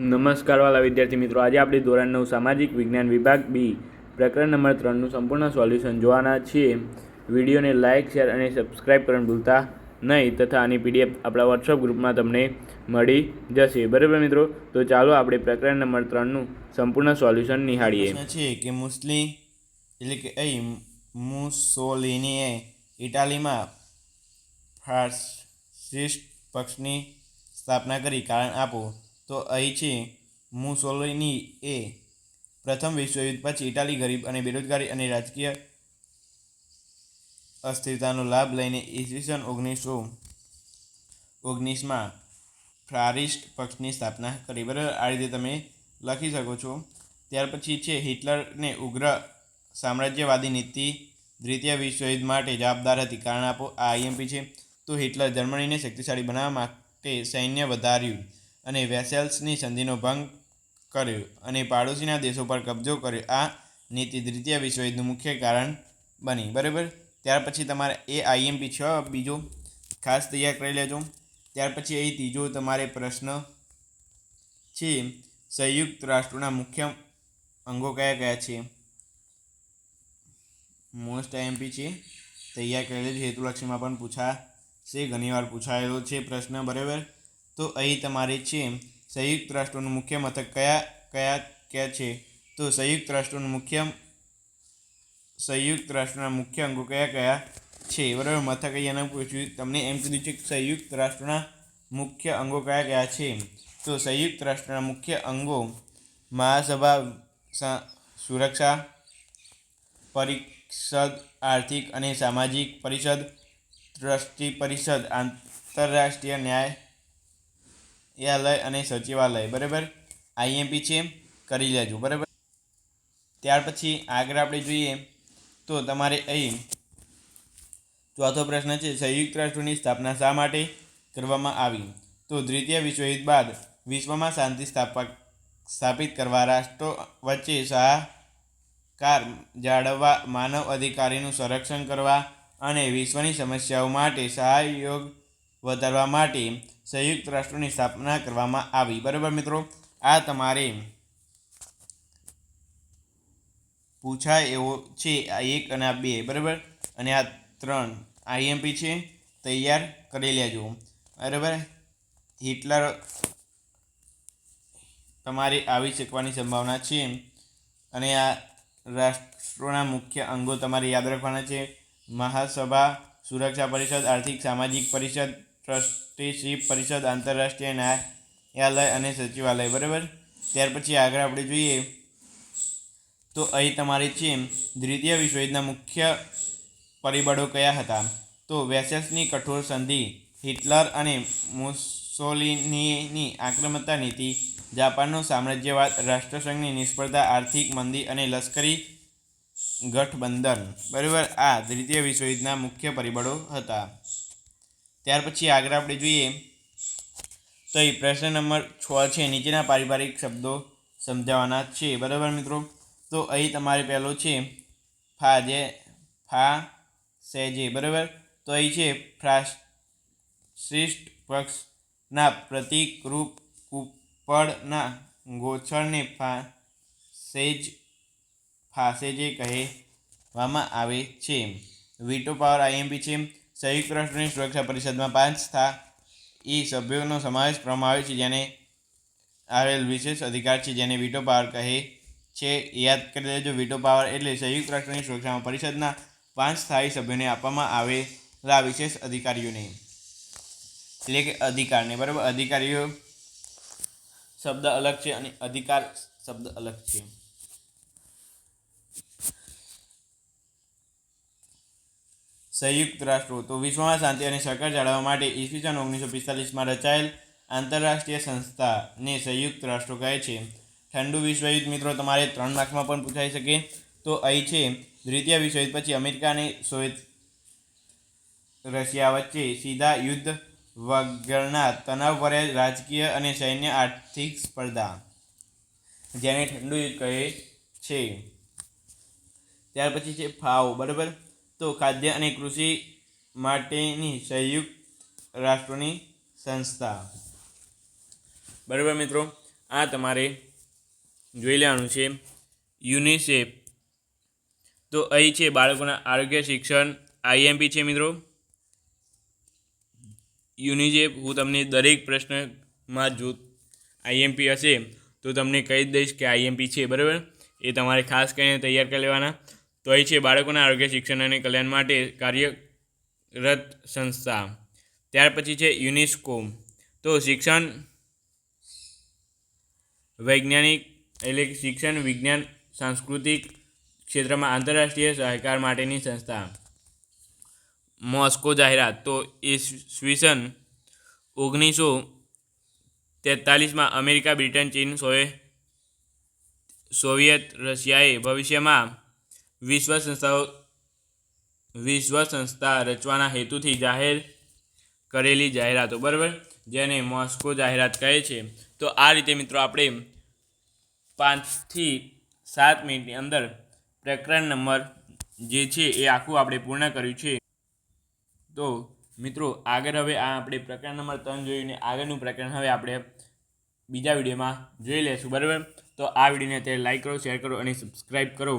નમસ્કાર વાલા વિદ્યાર્થી મિત્રો, આજે આપણે ધોરણ નવ સામાજિક વિજ્ઞાન વિભાગ બી પ્રકરણ નંબર ત્રણનું સંપૂર્ણ સોલ્યુશન જોવાના છીએ. વિડીયોને લાઇક શેર અને સબસ્ક્રાઇબ કરવાનું ભૂલતા નહીં તથા આની પીડીએફ આપણા વોટ્સઅપ ગ્રુપમાં તમને મળી જશે. બરાબર મિત્રો? તો ચાલો આપણે પ્રકરણ નંબર ત્રણનું સંપૂર્ણ સોલ્યુશન નિહાળીએ. છે કે મુસ્લિમ, એટલે કે અહીં મુસોલિનીએ ઇટાલીમાં ફાસિસ્ટ પક્ષની સ્થાપના કરી. કારણ આપો તો અહીં છે મુસોલિની એ પ્રથમ વિશ્વયુદ્ધ પછી ઇટાલી ગરીબ અને બેરોજગારી અને રાજકીય અસ્થિરતાનો લાભ લઈને ઈસવીસન ઓગણીસો ઓગણીસમાં ફ્રારિસ્ટ પક્ષની સ્થાપના કરી. બરાબર, આ રીતે તમે લખી શકો છો. ત્યાર પછી છે, હિટલરને ઉગ્ર સામ્રાજ્યવાદી નીતિ દ્વિતીય વિશ્વયુદ્ધ માટે જવાબદાર હતી. કારણ આપો, આ આઈએમપી છે. તો હિટલર જર્મનીને શક્તિશાળી બનાવવા માટે સૈન્ય વધાર્યું. અને વેસેલ્સની સંધિનો ભંગ કર્યો અને પાડોશીના દેશો પર કબજો કર્યો. આ નીતિ દ્વિતીય વિશ્વયુદ્ધનું મુખ્ય કારણ બની. બરાબર? ત્યાર પછી તમારે એ આઈએમપી છ બીજો ખાસ તૈયાર કરી લેજો. ત્યાર પછી અહીં ત્રીજો તમારે પ્રશ્ન છે, સંયુક્ત રાષ્ટ્રોના મુખ્ય અંગો કયા કયા છે? મોસ્ટ આઈએમપી છે, તૈયાર કરી લેજો હેતુલક્ષીમાં પણ પૂછાશે, ઘણીવાર પૂછાયેલો છે પ્રશ્ન. બરાબર? તો અહીં તમારે છે, સંયુક્ત રાષ્ટ્રોનું મુખ્ય મથક કયા કયા કયા છે? તો સંયુક્ત રાષ્ટ્રોનું મુખ્ય, સંયુક્ત રાષ્ટ્રના મુખ્ય અંગો કયા કયા છે? બરાબર, મથક અહીંયાનું પૂછ્યું. તમને એમ કીધું છે કે સંયુક્ત રાષ્ટ્રના મુખ્ય અંગો કયા કયા છે? તો સંયુક્ત રાષ્ટ્રના મુખ્ય અંગો મહાસભા સુરક્ષા, પરિષદ, આર્થિક અને સામાજિક પરિષદ, ટ્રસ્ટી પરિષદ, આંતરરાષ્ટ્રીય ન્યાયાલય અને સચિવાલય, બરાબર? આઈએમપી છે કરી લેજો, બરાબર? ત્યાર પછી આગળ આપણે જોઈએ તો તમારે અહીં ચોથો પ્રશ્ન છે, સંયુક્ત રાષ્ટ્રોની સ્થાપના શા માટે કરવામાં આવી? તો દ્વિતીય વિશ્વયુદ્ધ બાદ વિશ્વમાં શાંતિ સ્થાપક સ્થાપિત કરવા રાષ્ટ્રો વચ્ચે સહકાર જાળવવા, માનવ અધિકારીનું સંરક્ષણ કરવા અને વિશ્વની સમસ્યાઓ માટે સહયોગ વધારવા માટે સંયુક્ત રાષ્ટ્રોની સ્થાપના કરવામાં આવી. બરાબર મિત્રો? આ તમારે પૂછાય એવો છે. આ એક અને આ બે. બરાબર? અને આ ત્રણ. આઈએમપી છે. તૈયાર કરી લેજો. બરાબર? હિટલર તમારે આવી શકવાની સંભાવના છે. અને આ રાષ્ટ્રોના મુખ્ય અંગો તમારે યાદ રાખવાના છે. મહાસભા, સુરક્ષા પરિષદ, આર્થિક, સામાજિક પરિષદ ટ્રસ્ટીશીપ પરિષદ આંતરરાષ્ટ્રીય ન્યાયાલય અને સચિવાલય, બરાબર? ત્યાર પછી આગળ આપણે જોઈએ તો અહીં તમારી છે દ્વિતીય વિશ્વયુદ્ધના મુખ્ય પરિબળો કયા હતા? તો વેસેસની કઠોર સંધિ, હિટલર અને મુસોલિનીની આક્રમકતા નીતિ, જાપાનનો સામ્રાજ્યવાદ, રાષ્ટ્રસંઘની નિષ્ફળતા, આર્થિક મંદી અને લશ્કરી ગઠબંધન, બરાબર? આ દ્વિતીય વિશ્વયુદ્ધના મુખ્ય પરિબળો હતા. ત્યાર પછી આગળ આપણે જોઈએ તો એ પ્રશ્ન નંબર છ છે, નીચેના પારિવારિક શબ્દો સમજાવવાના છે. બરાબર મિત્રો? તો અહીં તમારે પહેલો છે, ફા જે, ફા સેજે બરાબર? તો અહીં છે ફ્રાસિસ્ટ પક્ષના પ્રતિકરૂપ કુપળના ગોછણને ફાસેજ ફાસેજે કહેવામાં આવે છે. વીટો પાવર આઈએમપી છે. સંયુક્ત રાષ્ટ્રની સુરક્ષા પરિષદમાં પાંચ સ્થા એ સભ્યોનો સમાવેશ કરવામાં આવે છે, જેને આવેલ વિશેષ અધિકાર છે, જેને વીટો પાવર કહે છે. યાદ કરી લેજો, વીટો પાવર એટલે સંયુક્ત રાષ્ટ્રની સુરક્ષામાં પરિષદના પાંચ સ્થાયી સભ્યોને આપવામાં આવેલા વિશેષ અધિકારીઓને. એટલે કે અધિકારને, બરાબર? અધિકારીઓ શબ્દ અલગ છે અને અધિકાર શબ્દ અલગ છે. સંયુક્ત રાષ્ટ્રો તો વિશ્વમાં શાંતિ અને સહકાર જાળવવા માટે ઈસવીસન ઓગણીસો પિસ્તાલીસમાં રચાયેલ આંતરરાષ્ટ્રીય સંસ્થાને સંયુક્ત રાષ્ટ્રો કહે છે. ઠંડુ વિશ્વયુદ્ધ મિત્રો, તમારે ત્રણ માર્ક્સમાં પણ પૂછાઈ શકે. તો અહીં છે, દ્વિતીય વિશ્વયુદ્ધ પછી અમેરિકા અને સોવિયત રશિયા વચ્ચે સીધા યુદ્ધ વગરના તણાવભર્યા રાજકીય અને સૈન્ય આર્થિક સ્પર્ધા. જેને ઠંડુ યુદ્ધ કહે છે. ત્યાર પછી છે, ફાઓ, બરાબર? તો ખાદ્ય અને કૃષિ માટેની સંયુક્ત રાષ્ટ્રોની સંસ્થા. બરાબર મિત્રો, આ તમારે જોઈ લેવાનું છે યુનિસેફ. તો અહીં છે બાળકોના આરોગ્ય શિક્ષણ, આઈએમપી છે મિત્રો. યુનિસેફ, હું તમને દરેક પ્રશ્નમાં જો આઈએમપી હશે તો તમને કહી દઈશ કે આઈએમપી છે, બરાબર? એ તમારે ખાસ કરીને તૈયાર કરી લેવાના. તો એ છે બાળકોના આરોગ્ય, શિક્ષણ અને કલ્યાણ માટે કાર્યરત સંસ્થા. ત્યાર પછી છે યુનેસ્કો. તો શિક્ષણ વૈજ્ઞાનિક એટલે શિક્ષણ, વિજ્ઞાન, સાંસ્કૃતિક ક્ષેત્રમાં આંતરરાષ્ટ્રીય સહકાર માટેની સંસ્થા. મોસ્કો જાહેરાત. તો ઈસવીસન ઓગણીસો તેતાલીસમાં અમેરિકા, બ્રિટન, ચીન સોએ સોવિયત રશિયાએ ભવિષ્યમાં વિશ્વ સંસ્થાઓ, વિશ્વ સંસ્થા રચવાના હેતુથી જાહેર કરેલી જાહેરાતો, બરાબર? જેને મોસ્કો જાહેરાત કહે છે. તો આ રીતે મિત્રો આપણે પાંચથી સાત મિનિટની અંદર પ્રકરણ નંબર જે છે એ આખું આપણે પૂર્ણ કર્યું છે. તો મિત્રો, આગળ હવે આ આપણે પ્રકરણ નંબર ત્રણ જોયું ને આગળનું પ્રકરણ હવે આપણે બીજા વિડીયોમાં જોઈ લઈશું બરાબર? તો આ વિડીયોને અત્યારે લાઈક કરો શેર કરો અને સબસ્ક્રાઈબ કરો.